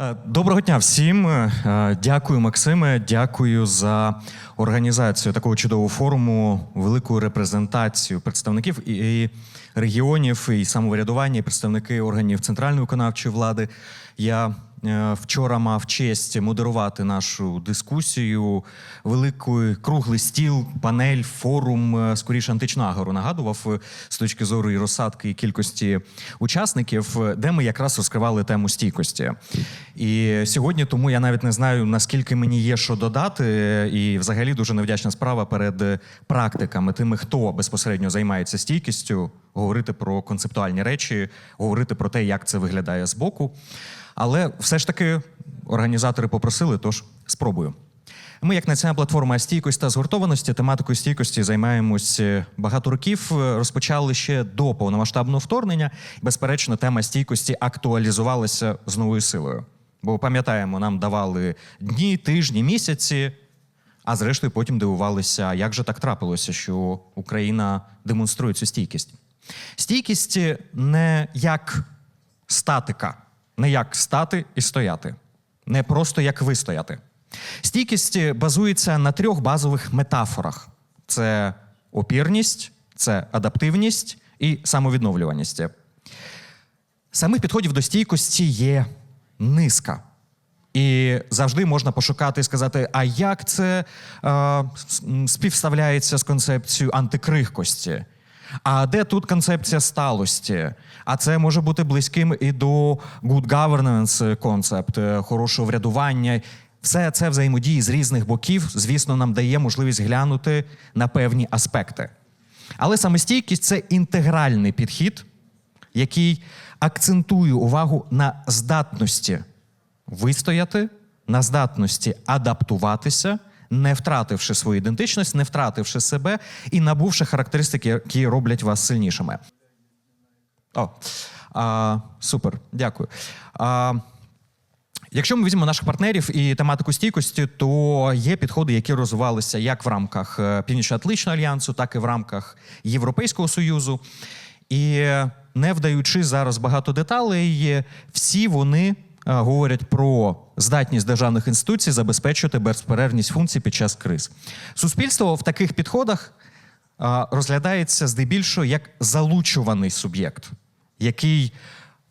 Е, Доброго дня всім. Е, Дякую, Максиме. Дякую за організацію такого чудового форуму, велику репрезентацію представників і регіонів, і самоврядування, і представники органів центральної виконавчої влади. Я е, вчора мав честь модерувати нашу дискусію. Великий круглий стіл, панель, форум, е, скоріше античну агору нагадував е, з точки зору і розсадки і кількості учасників, де ми якраз розкривали тему стійкості. І сьогодні тому я навіть не знаю, наскільки мені є що додати, і взагалі дуже невдячна справа перед е, практиками, тими, хто безпосередньо займається стійкістю, говорити про концептуальні речі, говорити про те, як це виглядає збоку. Але все ж таки організатори попросили, тож спробую. Ми, як національна платформа стійкості та згуртованості, тематикою стійкості займаємось е, багато років. Е, Розпочали ще до повномасштабного вторгнення. Безперечно, тема стійкості актуалізувалася з новою силою. Бо пам'ятаємо, нам давали дні, тижні, місяці, а зрештою потім дивувалися, як же так трапилося, що Україна демонструє цю стійкість. Стійкість не як статика, не як стати і стояти, не просто як вистояти. Стійкість базується на трьох базових метафорах: це опірність, це адаптивність і самовідновлюваність. Самих підходів до стійкості є низка. І завжди можна пошукати і сказати, а як це е, співставляється з концепцією антикрихкості? А де тут концепція сталості? А це може бути близьким і до good governance концепт, е, хорошого врядування. Все це взаємодії з різних боків, звісно, нам дає можливість глянути на певні аспекти. Але саме стійкість це інтегральний підхід, який акцентує увагу на здатності вистояти, на здатності адаптуватися, не втративши свою ідентичність, не втративши себе і набувши характеристики, які роблять вас сильнішими. О, а, супер, дякую. А, Якщо ми візьмемо наших партнерів і тематику стійкості, то є підходи, які розвивалися як в рамках е, Північно-Атлантичного альянсу, так і в рамках Європейського Союзу. І не вдаючи зараз багато деталей, всі вони говорять про здатність державних інституцій забезпечувати безперервність функцій під час криз. Суспільство в таких підходах е, розглядається здебільшого як залучуваний суб'єкт, який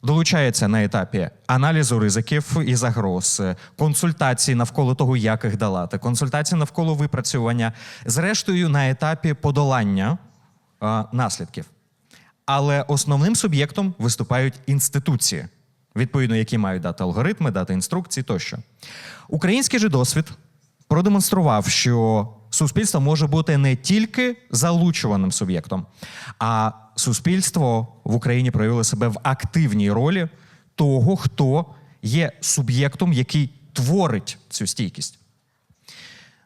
долучається на етапі аналізу ризиків і загроз, консультації навколо того, як їх долати, консультації навколо випрацювання, зрештою на етапі подолання наслідків. Але основним суб'єктом виступають інституції, відповідно, які мають дати алгоритми, дати інструкції тощо. Український же досвід продемонстрував, що суспільство може бути не тільки залучуваним суб'єктом, а суспільство в Україні проявило себе в активній ролі того, хто є суб'єктом, який творить цю стійкість.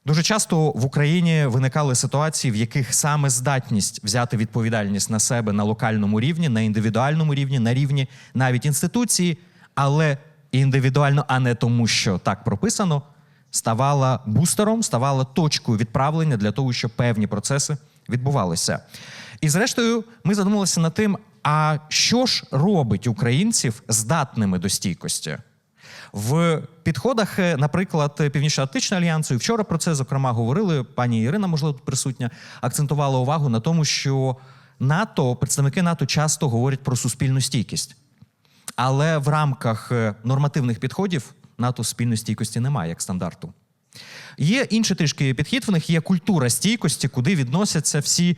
Дуже часто в Україні виникали ситуації, в яких саме здатність взяти відповідальність на себе на локальному рівні, на індивідуальному рівні, на рівні навіть інституції, але індивідуально, а не тому, що так прописано, ставала бустером, ставала точкою відправлення для того, щоб певні процеси відбувалися. І зрештою, ми задумалися над тим, а що ж робить українців здатними до стійкості? В підходах, е, наприклад, Північно-Атлантичного альянсу, і вчора про це зокрема говорили. Пані Ірина, можливо, тут присутня, акцентувала увагу на тому, що НАТО, представники НАТО часто говорять про суспільну стійкість. Але в рамках е, нормативних підходів НАТО спільної стійкості немає як стандарту. Є інший трішки підхід. В них є культура стійкості, куди відносяться всі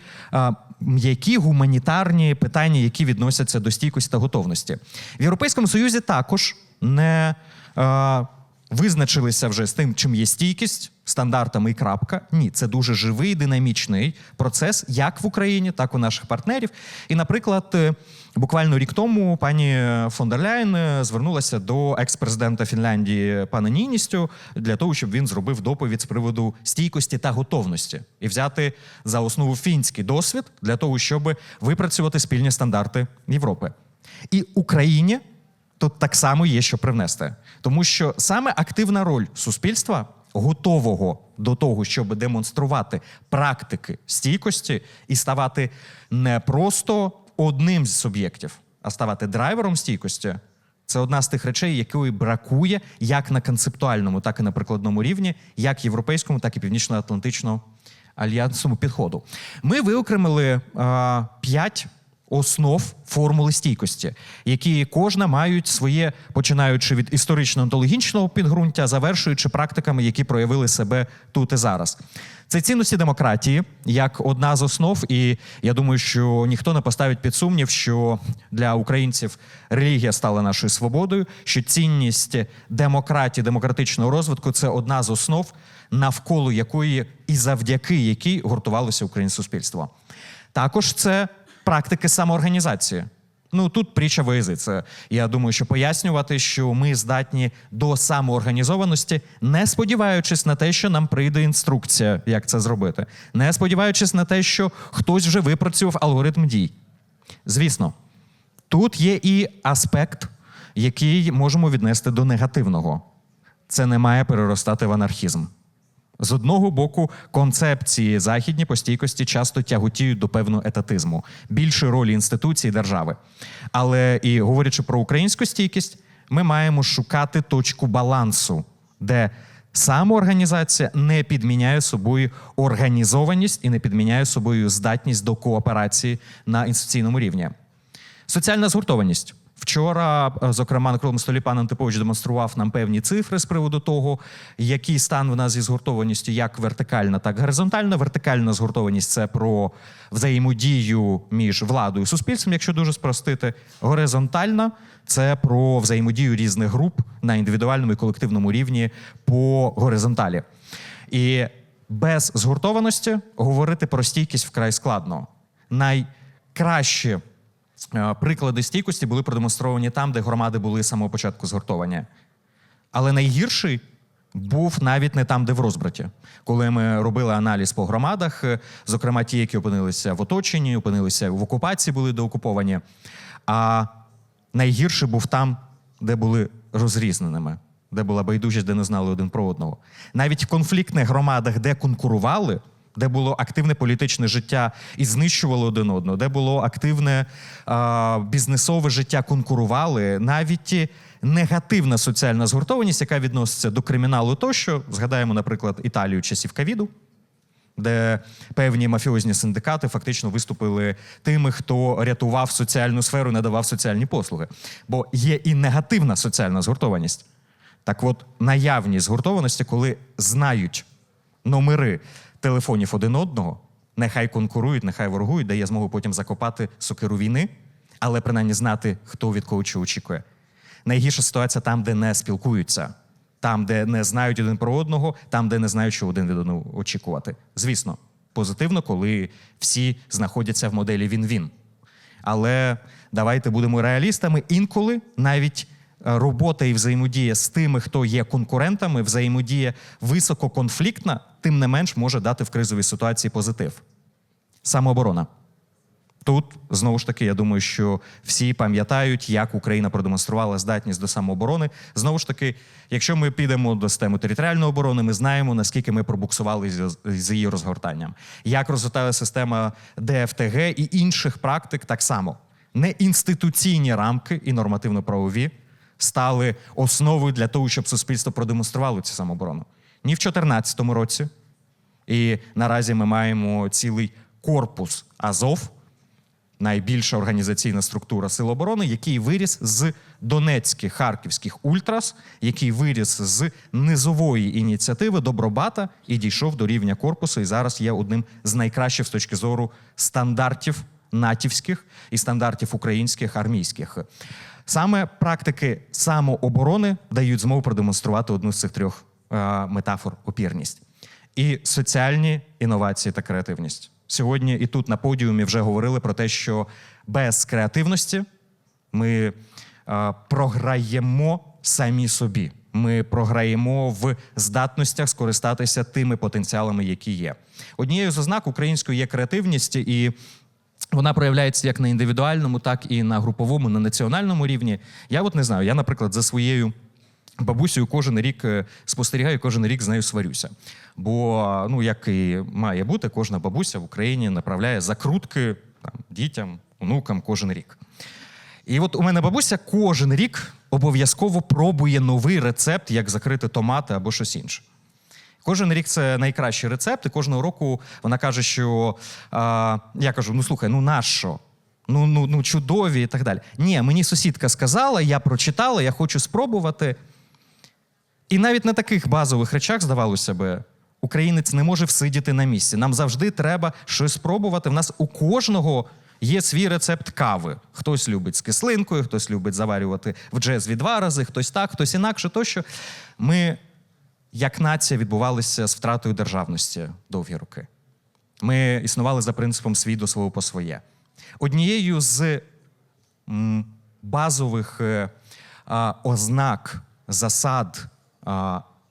м'які гуманітарні питання, які відносяться до стійкості та готовності. В Європейському Союзі також не а, визначилися вже з тим, чим є стійкість, стандартами і крапка. Ні, це дуже живий, динамічний процес, як в Україні, так і у наших партнерів. І, наприклад, е, буквально рік тому пані фон дер Ляйн е, звернулася до екс-президента Фінляндії пана Ніністю для того, щоб він зробив доповідь з приводу стійкості та готовності і взяти за основу фінський досвід для того, щоб випрацювати спільні стандарти Європи. І Україні тут так само є що привнести, тому що саме активна роль суспільства. Готового до того, щоб демонструвати практики стійкості і ставати не просто одним з суб'єктів, а ставати драйвером стійкості, Це одна з тих речей, якої бракує як на концептуальному, так і на прикладному рівні, як європейському, так і північно-атлантичному альянсовому підходу. Ми виокремили п'ять основ формули стійкості, які кожна мають своє, починаючи від історично-онтологічного підґрунтя, завершуючи практиками, які проявили себе тут і зараз. Це цінності демократії як одна з основ, і я думаю, що ніхто не поставить під сумнів, що для українців релігія стала нашою свободою, що цінність демократії, демократичного розвитку це одна з основ, навколо якої і завдяки якій гуртувалося українське суспільство. Також це практики самоорганізації. Ну тут притча во язиці. Я думаю, що пояснювати, що ми здатні до самоорганізованості, не сподіваючись на те, що нам прийде інструкція, як це зробити, не сподіваючись на те, що хтось вже випрацював алгоритм дій. Звісно, тут є і аспект, який можемо віднести до негативного. Це не має переростати в анархізм. З одного боку, концепції західні по стійкості часто тяготіють до певного етатизму, більшої ролі інституцій держави. Але і говорячи про українську стійкість, ми маємо шукати точку балансу, де самоорганізація не підміняє собою організованість і не підміняє собою здатність до кооперації на інституційному рівні. Соціальна згуртованість. Вчора, е, зокрема, на круглому столі пан Антипович демонстрував нам певні цифри з приводу того, який стан в нас зі згуртованістю, як вертикальна, так і горизонтальна. Вертикальна згуртованість це про взаємодію між владою і суспільством, якщо дуже спростити. Горизонтальна це про взаємодію різних груп на індивідуальному і колективному рівні по горизонталі. І без згуртованості говорити про стійкість вкрай складно. Найкраще Приклади стійкості були продемонстровані там, де громади були з самого початку згуртовані. Але найгірший був навіть не там, де в розбраті. Коли ми робили аналіз по громадах, е, зокрема ті, які опинилися в оточенні, опинилися в окупації, були доокуповані. А найгірший був там, де були розрізненими, де була байдужість, де не знали один про одного. Навіть в конфліктних громадах, де конкурували, де було активне політичне життя і знищувало один одного, де було активне а, бізнесове життя, конкурували, навіть негативна соціальна згуртованість, яка відноситься до криміналу, тощо згадаємо, наприклад, Італію часів ковіду. Де певні мафіозні синдикати фактично виступили тими, хто рятував соціальну сферу, надавав соціальні послуги. Бо є і негативна соціальна згуртованість. Так от, наявність згуртованості, коли знають номери телефонів один одного, нехай конкурують, нехай ворогують, дає змогу потім закопати сокиру війни, але принаймні знати, хто від кого чого очікує. Найгірша ситуація там, де не спілкуються, там, де не знають один про одного, там, де не знають, що один від одного очікувати. Звісно, позитивно, коли всі знаходяться в моделі він-він. Але давайте будемо реалістами. Інколи навіть е, робота і взаємодія з тими, хто є конкурентами, взаємодія висококонфліктна, тим не менш може дати в кризовій ситуації позитив. Самооборона. Тут знову ж таки, я думаю, що всі пам'ятають, як Україна продемонструвала здатність до самооборони. Знову ж таки, якщо ми підемо до системи територіальної оборони, ми знаємо, наскільки ми пробуксували з, її розгортанням. Як розгортала система ДФТГ і інших практик так само. Не інституційні рамки і нормативно-правові стали основою для того, щоб суспільство продемонструвало цю самооборону. Ні в 2014 році. І наразі ми маємо цілий корпус Азов, найбільша організаційна структура Сил оборони, який виріс з донецьких харківських ультрас, який виріс з низової ініціативи Добробата і дійшов до рівня корпусу. І зараз є одним з найкращих з точки зору стандартів натівських і стандартів українських армійських. Саме практики самооборони дають змогу продемонструвати одну з цих трьох метафор опірність. І соціальні інновації та креативність. Сьогодні і тут на подіумі вже говорили про те, що без креативності ми е, програємо самі собі. Ми програємо в здатностях скористатися тими потенціалами, які є. Однією з ознак української є креативність, і вона проявляється як на індивідуальному, так і на груповому, на національному рівні. Я от не знаю. Я, наприклад, за своєю бабусею кожен рік е, спостерігаю, кожен рік з нею сварюся. Бо, ну як і має бути, кожна бабуся в Україні направляє закрутки там, дітям, онукам кожен рік. І от у мене бабуся кожен рік обов'язково пробує новий рецепт, як закрити томати або щось інше. Кожен рік це найкращий рецепт, і кожного року вона каже, що а, я кажу: ну слухай, ну нащо? Ну, ну, ну чудові і так далі. Ні, мені сусідка сказала, я прочитала, я хочу спробувати. І навіть на таких базових речах, здавалося би, українець не може всидіти на місці. Нам завжди треба щось спробувати. В нас у кожного є свій рецепт кави. Хтось любить з кислинкою, хтось любить заварювати в джезві два рази, хтось так, хтось інакше. Тощо ми, як нація, відбувалися з втратою державності довгі роки. Ми існували за принципом свій до свого по своє. Однією з базових е, ознак, засад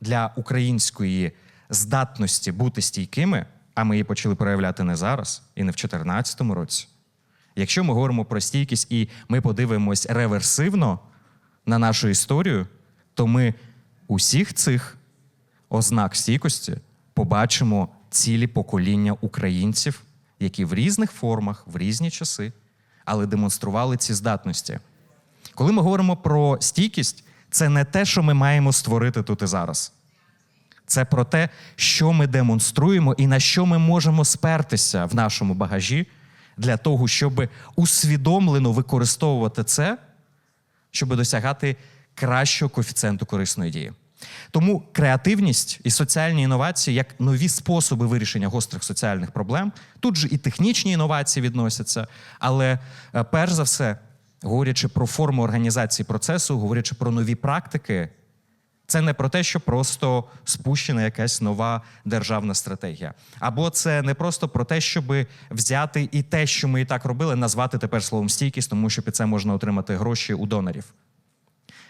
для української здатності бути стійкими, а ми її почали проявляти не зараз і не в 2014 році. Якщо ми говоримо про стійкість і ми подивимось реверсивно на нашу історію, то ми усіх цих ознак стійкості побачимо цілі покоління українців, які в різних формах, в різні часи, але демонстрували ці здатності. Коли ми говоримо про стійкість, це не те, що ми маємо створити тут і зараз. Це про те, що ми демонструємо і на що ми можемо спертися в нашому багажі для того, щоб усвідомлено використовувати це, щоб досягати кращого коефіцієнту корисної дії. Тому креативність і соціальні інновації як нові способи вирішення гострих соціальних проблем. Тут же і технічні інновації відносяться, але е, перш за все, говорячи про форму організації процесу, говорячи про нові практики, це не про те, що просто спущена якась нова державна стратегія. Або це не просто про те, щоб взяти і те, що ми і так робили, назвати тепер словом стійкість, тому що під це можна отримати гроші у донорів.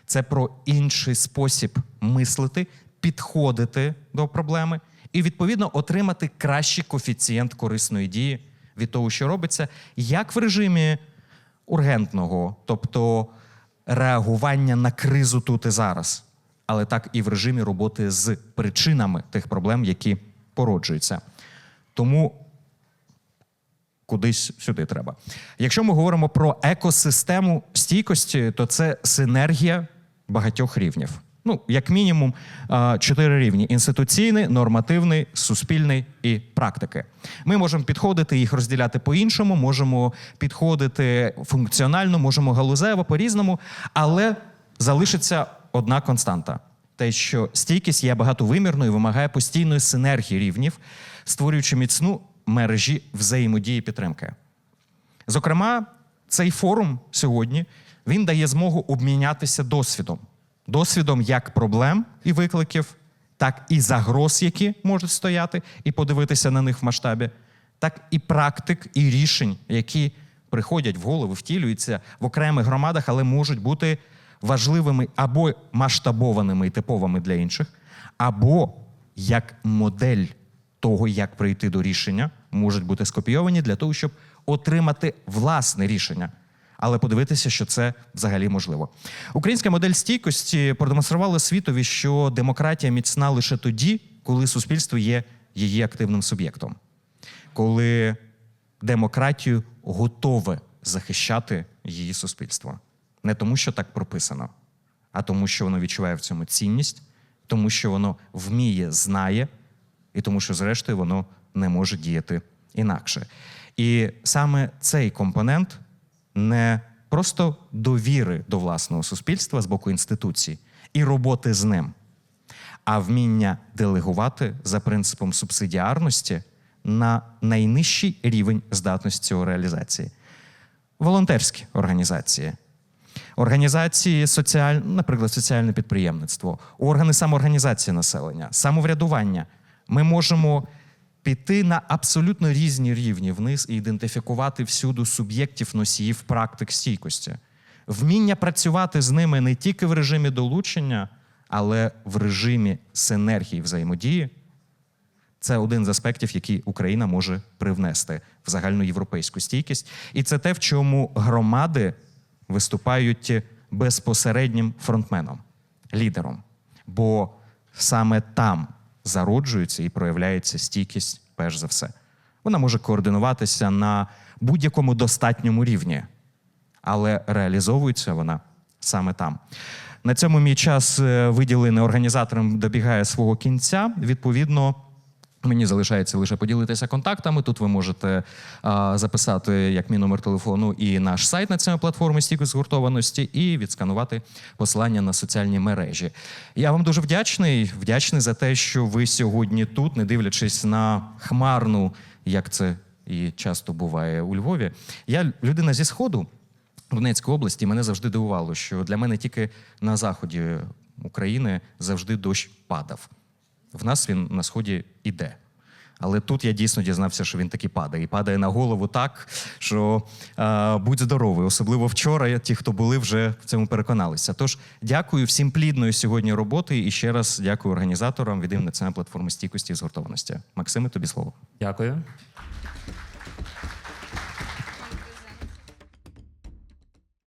Це про інший спосіб мислити, підходити до проблеми і, відповідно, отримати кращий коефіцієнт корисної дії від того, що робиться, як в режимі ургентного, тобто реагування на кризу тут і зараз, але так і в режимі роботи з причинами тих проблем, які породжуються. Тому кудись сюди треба. Якщо ми говоримо про екосистему стійкості, то це синергія багатьох рівнів. Ну, як мінімум, чотири рівні: інституційний, нормативний, суспільний і практики. Ми можемо підходити їх розділяти по-іншому, можемо підходити функціонально, можемо галузево по-різному, але залишиться одна константа: те, що стійкість є багатовимірною, вимагає постійної синергії рівнів, створюючи міцну мережі взаємодії підтримки. Зокрема, цей форум сьогодні він дає змогу обмінятися досвідом. Досвідом як проблем і викликів, так і загроз, які можуть стояти, і подивитися на них в масштабі, так і практик, і рішень, які приходять в голову, втілюються в окремих громадах, але можуть бути важливими або масштабованими і типовими для інших, або як модель того, як прийти до рішення, можуть бути скопійовані для того, щоб отримати власне рішення. Але подивитися, що це взагалі можливо. Українська модель стійкості продемонструвала світові, що демократія міцна лише тоді, коли суспільство є її активним суб'єктом, коли демократію готове захищати її суспільство. Не тому, що так прописано, а тому, що воно відчуває в цьому цінність, тому що воно вміє, знає, і тому, що, зрештою, воно не може діяти інакше. І саме цей компонент не просто довіри до власного суспільства з боку інституцій і роботи з ним, а вміння делегувати за принципом субсидіарності на найнижчий рівень здатності цього реалізації. Волонтерські організації. Організації соціаль... наприклад, соціальне підприємництво, органи самоорганізації населення, самоврядування. Ми можемо піти на абсолютно різні рівні вниз і ідентифікувати всюди суб'єктів носіїв практик стійкості. Вміння працювати з ними не тільки в режимі долучення, але в режимі синергії взаємодії. Це один з аспектів, який Україна може привнести в загальноєвропейську стійкість. І це те, в чому громади виступають безпосереднім фронтменом, лідером. Бо саме там зароджується і проявляється стійкість, перш за все. Вона може координуватися на будь-якому достатньому рівні, але реалізовується вона саме там. На цьому мій час е, виділений організатором добігає свого кінця. Відповідно, Мені залишається лише поділитися контактами. Тут ви можете а, записати як мій номер телефону і наш сайт на цьому платформі стійкої згуртованості, і відсканувати посилання на соціальні мережі. Я вам дуже вдячний. Вдячний за те, що ви сьогодні тут, не дивлячись на хмарну, як це і часто буває у Львові. Я людина зі сходу. Донецької області мене завжди дивувало, що для мене тільки на заході України завжди дощ падав. В нас він на сході іде. Але тут я дійсно дізнався, що він таки падає. І падає на голову так, що е, будь здоровий. Особливо вчора ті, хто були, вже в цьому переконалися. Тож дякую всім плідної сьогодні роботи і ще раз дякую організаторам від імені Національної платформи стійкості і згуртованості. Максиме, тобі слово. Дякую.